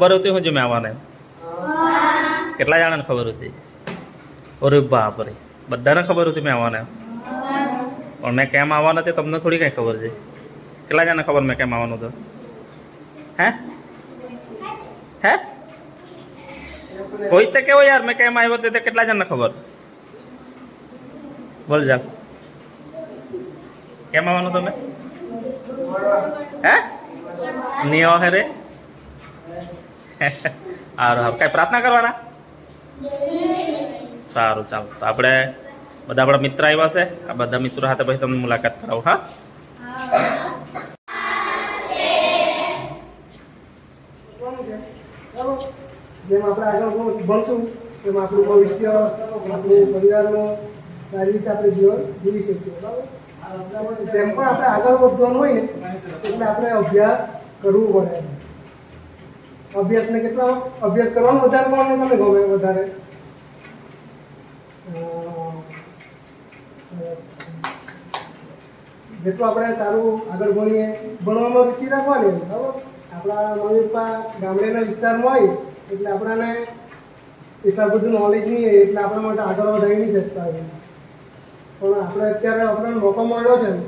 ખબર હતી હું જમ્યાવાને કેટલા જણાને ખબર હતી? અરે બાપરે, બધાને ખબર હતી મેં આવવાને. પણ મેં કેમ આવવાના તે તમને થોડી કંઈ ખબર છે. કેટલા જણાને ખબર મેં કેમ આવવાનું હતું? હે? હે? કોઈ તો કેવો યાર, મેં કેમ આવ્યો તે કેટલા જણને ખબર? બોલ જા. કેમ આવવાનું તમે? હે? નિયો હે રે? સારું કાંઈ પ્રાર્થના કરવાના? સારું, ચાલો. તો આપણે બધા આપણા મિત્ર આવ્યા છે. આ બધા મિત્રો સાથે પછી તમને મુલાકાત કરાવું, હા? જેમ આપણે આગળ ભણશું તેમ આપણું ભવિષ્ય, આપણું પરિવારનું સારી રીતે આપણે જીવન જીવી શકીએ, બરાબર? જેમ પણ આપણે આગળ વધવાનું હોય ને, એટલે આપણે અભ્યાસ કરવું પડે. અભ્યાસને કેટલા અભ્યાસ કરવાનો વધારે કોને તમે ગમે વધારે. જેટલું આપણે સારું આગળ ભણીએ, ભણવામાં રુચિ રાખવાની, બરાબર? આપણા મમ્મી ગામડેના વિસ્તારમાં હોય, એટલે આપણાને એટલા બધું નોલેજ નહીં હોય, એટલે આપણા માટે આગળ વધારી નહીં શકતા હોય. પણ આપણે અત્યારે આપણને મોકો મળ્યો છે ને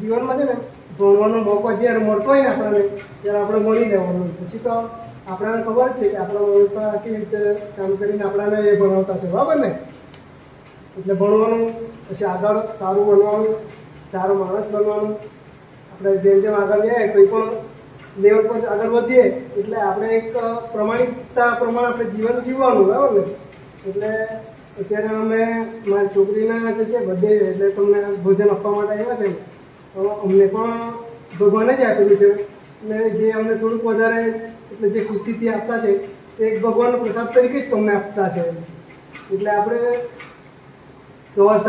જીવનમાં છે ને ભણવાનો મોકો જ્યારે મળતો હોય ને આપણને, ત્યારે આપણે ભણી લેવાનું. પછી તો આપણને ખબર જ છે કે આપણા મમ્મી પપ્પા કેવી રીતે કામ કરીને આપણાને એ ભણાવતા છે. બરાબર ને? એટલે ભણવાનું, પછી આગળ સારું બનવાનું, સારો માણસ બનવાનું. આપણે જેમ જેમ આગળ જઈએ, કોઈ પણ લેવલ પર આગળ વધીએ, એટલે આપણે એક પ્રમાણિકતા પ્રમાણે આપણે જીવન જીવવાનું. બરાબર ને? એટલે અત્યારે અમે, મારી છોકરીના જે છે બર્થડે એટલે તમને ભોજન આપવા માટે આવ્યા છે તો અમને પણ ભગવાને જ આપેલું છે. એટલે જે અમને થોડુંક વધારે એટલે જે ખુશીથી આપતા છે તે એક ભગવાનનો પ્રસાદ તરીકે જ તમને આપતા છે. એટલે આપણે સવાર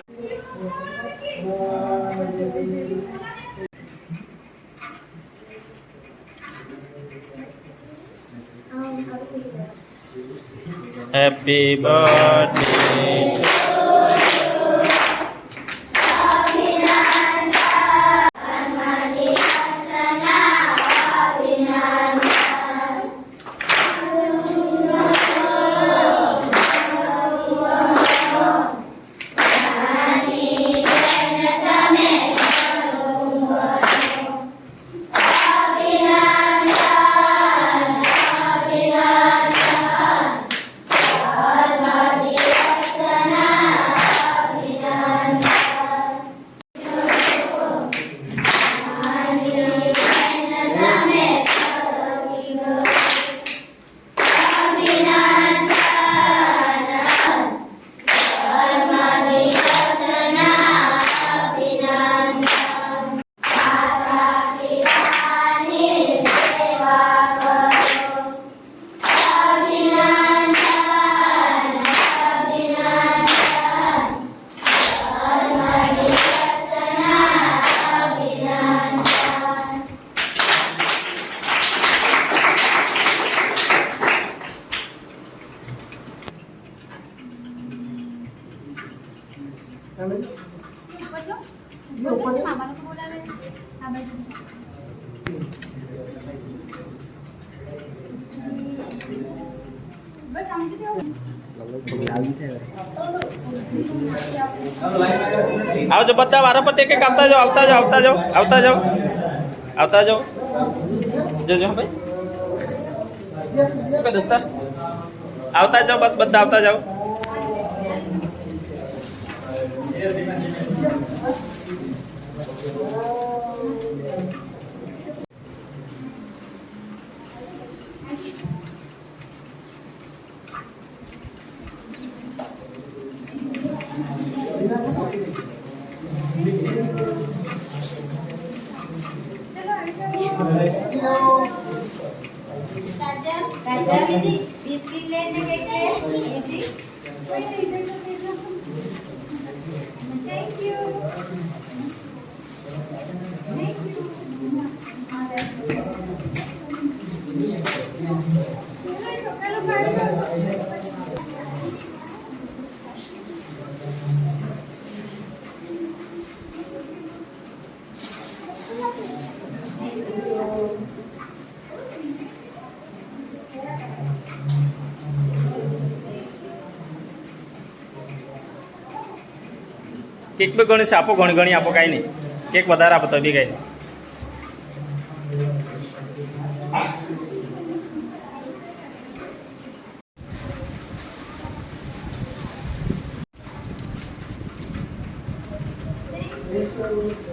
હેપી બર્થડે આવજો બધા વારા પર એક એક આવતા જાઓ આવતા જાઓ આવતા જાઓ આવતા જાઓ આવતા જાઓ જોજો હા ભાઈ શું કહે દોસ્તા આવતા જાઓ બસ બધા આવતા જાઓ કાજલ બીજી બિસ્કિટ લે ને કેક લે બીજી? થેન્ક યુ કેક બે છે આપો ઘણી ઘણી, આપો કાંઈ નહીં. કેક વધારે આપો, તો બી કાંઈ નહીં. બની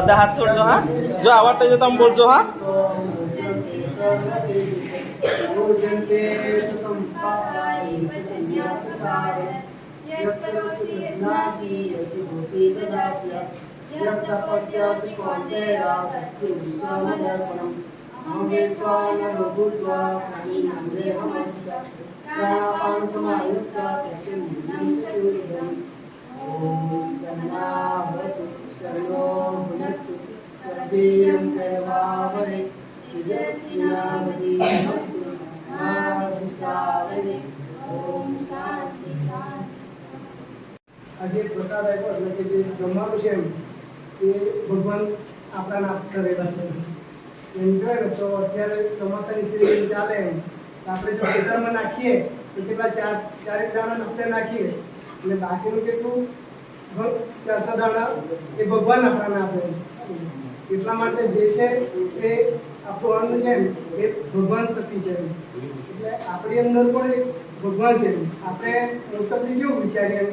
બધા હાથ છોડજો હા? જો આવડતો છે તમે બોલજો, હા? પ્રાણાપાન સમાયુક્ત પ્રચંડ ઓમ સન્નાવતુ આજે પ્રસાદ આપ્યો એટલે કે જે જમવાનું છે એમ, એ ભગવાન આપણા નાપ કરેલા છે. એમ જોઈએ ને તો અત્યારે ચોમાસાની સિઝન ચાલે એમ આપણે જો ખેતરમાં નાખીએ, તો કેટલા ચાર ચારેક દાણા આપણે નાખીએ. એટલે બાકીનું કેટલું ચારસો દાણા એ ભગવાન આપણને આપે. એટલા માટે જે છે એ આપણું અન્ન છે ને, એ ભગવાન થકી છે. એટલે આપણી અંદર પણ એક ભગવાન છે. આપણે મોસ્ટ કેવું વિચારીએ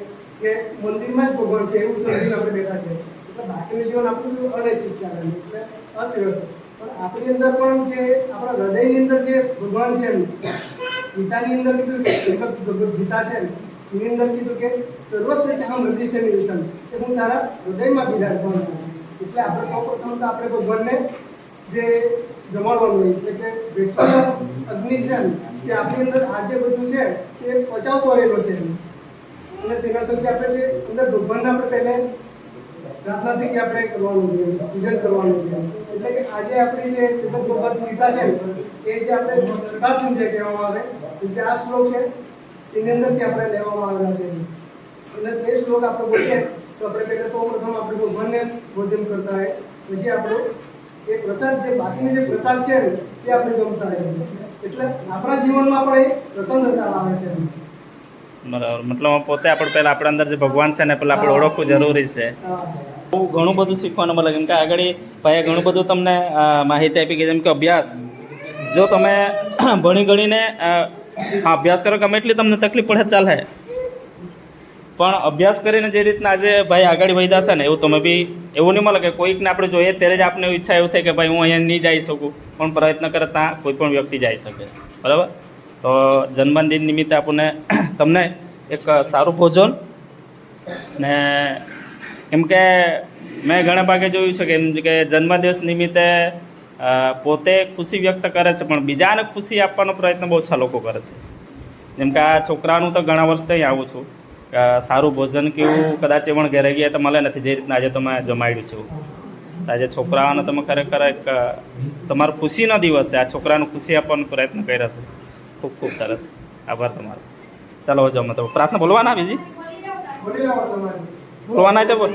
કે મંદિરમાં જ ભગવાન છે, એવું સમજીને આપણે બેઠા છે. એટલે બાકીનું જીવન આપણું અનૈતિક ચાલે એટલે અસ્તવ્યસ્ત પણ આપણી અંદર પણ જે આપણા હૃદયની અંદર જે ભગવાન છે ગીતાની અંદર કીધું ભગવદ્ ગીતા છે એની અંદર કીધું કે સર્વશ્રેષ્ઠ હૃદય છે નિવિષ્ટમ કે હું તારા હૃદયમાં બિરાજમાન છું. એટલે આપણે સૌપ્રથમ તો આપણે ભગવાનને જે જમાડવાનું હોય, એટલે કે વિશ્વનો અગ્નિ છે તે આપણી અંદર આ જે બધું છે તે પચાવતો રહેલો છે અને તેના થકી આપણે જે અંદર ભગવાનને આપણે પહેલે પ્રાર્થનાથી કે આપણે કરવાનું છે પૂજન કરવાનું છે એટલે કે આજે આપણી જે શ્રીમદ ભગવદ ગીતા છે એ જે આપણે પ્રકાર સંધ્યા કહેવામાં આવે જે આ શ્લોક છે એની અંદરથી આપણે લેવામાં આવેલા છે. અને તે શ્લોક આપણે બોલીએ તો આપણે પહેલા સૌ પ્રથમ આપણે ભગવાનને ભોજન કરતા હોય પછી આપણો એ પ્રસાદ જે બાકીનો જે પ્રસાદ છે તે આપણે જમતા હોય છે એટલે આપણા જીવનમાં પણ એ પ્રસન્નતા આવે છે. બરાબર. મતલબ પોતે આપણે પહેલાં આપણા અંદર જે ભગવાન છે ને પહેલાં આપણે ઓળખવું જરૂરી છે. બહુ ઘણું બધું શીખવાનું મળે. કેમ કે આગળ ભાઈએ ઘણું બધું તમને માહિતી આપી કે જેમ કે અભ્યાસ. જો તમે ભણી ગણીને હા, અભ્યાસ કરો ગમે એટલી તમને તકલીફ પડે ચાલે. પણ અભ્યાસ કરીને જે રીતના આજે ભાઈ આગળ વધ્યા છે ને, એવું તમે બી, એવું નહીં મળે કે કોઈકને આપણે જોઈએ ત્યારે જ આપણે ઈચ્છા એવું થાય કે ભાઈ હું અહીંયા નહીં જઈ શકું. પણ પ્રયત્ન કરે ત્યાં કોઈ પણ વ્યક્તિ જઈ શકે. બરાબર? તો જન્મદિન નિમિત્તે આપણને તમને એક સારું ભોજન ને કેમ કે મેં ઘણા ભાગે જોયું છે કે એમ જન્મદિવસ નિમિત્તે પોતે ખુશી વ્યક્ત કરે છે પણ બીજાને ખુશી આપવાનો પ્રયત્ન બહુ ઓછા લોકો કરે છે. જેમ કે આ છોકરાનું તો ઘણા વર્ષથી અહીં આવું છું. સારું ભોજન કેવું કદાચ એ પણ ઘરે ગયા તો મળે નથી જે રીતના આજે તમે જમાડ્યું છે. આજે છોકરાઓને તમે ખરેખર એક તમારો ખુશીનો દિવસ છે. આ છોકરાને ખુશી આપવાનો પ્રયત્ન કર્યો છે. ખૂબ ખૂબ સરસ. આભાર તમારો. ચાલો જમો તો પ્રાર્થના બોલવાના બીજી? બોલવાના તો બોલ.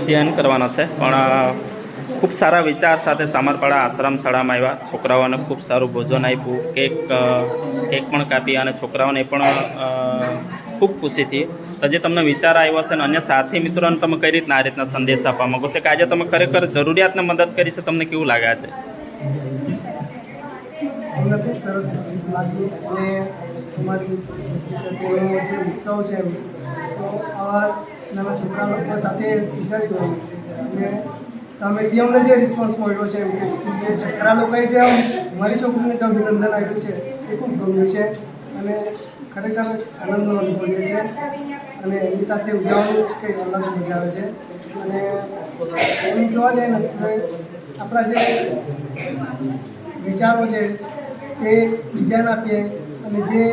વીડિયો ધ્યાન કરવાનો છે. પણ ખૂબ સારા વિચાર સાથે સામરપાડા આશ્રમ શાળામાં આવ્યા. છોકરાઓને ખૂબ સારું ભોજન આપ્યું. કેક કેક પણ કાપી અને છોકરાઓને પણ ખૂબ ખૂબ ખુશીથી તો જે તમને વિચાર આવ્યો છે અને અન્ય સાથી મિત્રોને તમે કઈ રીતના આ રીતના સંદેશ આપવા માંગો છો? કે આજે તમે ખરેખર જરૂરિયાતને મદદ કરી છે, તમને કેવું લાગે છે? તમારી જે ઉત્સવ છે. નાના છોકરા સાથે વિચારી હોય અને સામેથી અમને જે રિસ્પોન્સ મળ્યો છે એમ કે છોકરા લોકોએ જે મારી છોકરીને જે અભિનંદન આપ્યું છે એ ખૂબ ગમ્યું છે. અને ખરેખર આનંદનો અનુભવીએ છે. અને એની સાથે ઉજવવાનું જ કંઈ અલગ મજા આવે છે. અને એમ જોવા જઈએ ને, આપણા જે વિચારો છે એ બીજાને આપીએ અને જે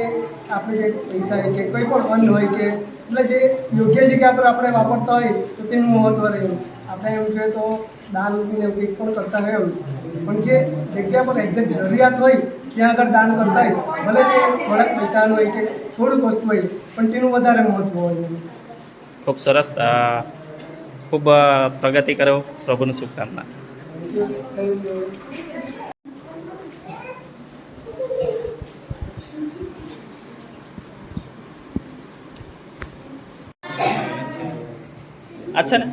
આપણે જે પૈસા કે કોઈ પણ અન્ન હોય કે એટલે જે યોગ્ય જગ્યા પર આપણે વાપરતા હોય તો તેનું મહત્ત્વ રહે. આપણે એમ જોઈએ તો દાન એવું કંઈક પણ કરતા હોય પણ જે જગ્યા પર એક્ઝેક્ટ જરૂરિયાત હોય ત્યાં આગળ દાન કરતા હોય ભલે તે થોડાક પૈસાનું હોય કે થોડુંક વસ્તુ હોય પણ તેનું વધારે મહત્ત્વ હોય. ખૂબ સરસ. ખૂબ પ્રગતિ કરો. પ્રભુની શુભકામના. થેન્ક না।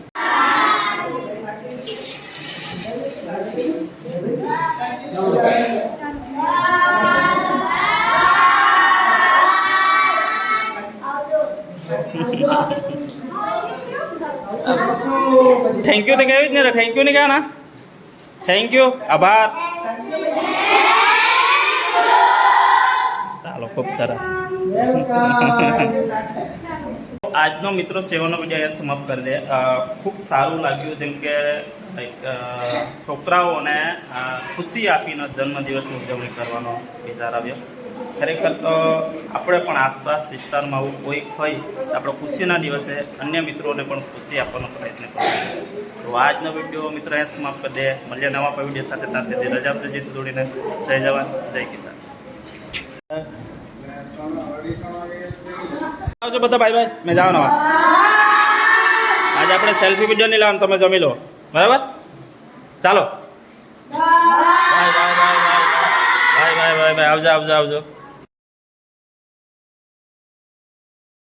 થેન્ક યુ તો કહેવી જ ને થેન્ક યુ નહીં કહે ના થેન્ક યુ આભાર ચાલો ખૂબ સરસ આજનો મિત્રો સેવાનો વીડિયો સમાપ્ત કરી દે. ખૂબ સારું લાગ્યું જેમ કે છોકરાઓને ખુશી આપીને જન્મદિવસની ઉજવણી કરવાનો વિચાર આવ્યો. ખરેખર તો આપણે પણ આસપાસ વિસ્તારમાં આવું કોઈ હોય તો આપણે ખુશીના દિવસે અન્ય મિત્રોને પણ ખુશી આપવાનો પ્રયત્ન કરીએ તો આજનો વીડિયો મિત્રો અહીંયા સમાપ્ત કરી દે. મળીએ નવા વીડિયો સાથે. ત્યાં સુધી રજા આપજો. જોડીને જય જવાન. જય કિસાન. છો બધા ભાઈ ભાઈ? મેં જાઓ આજે આપણે સેલ્ફી વીડિયો નહીં લાવવાનું તમે જમી લો. બરાબર? ચાલો. બાય બાય બાય ભાઈ બાય બાય બાય આવજો આવજો આવજો.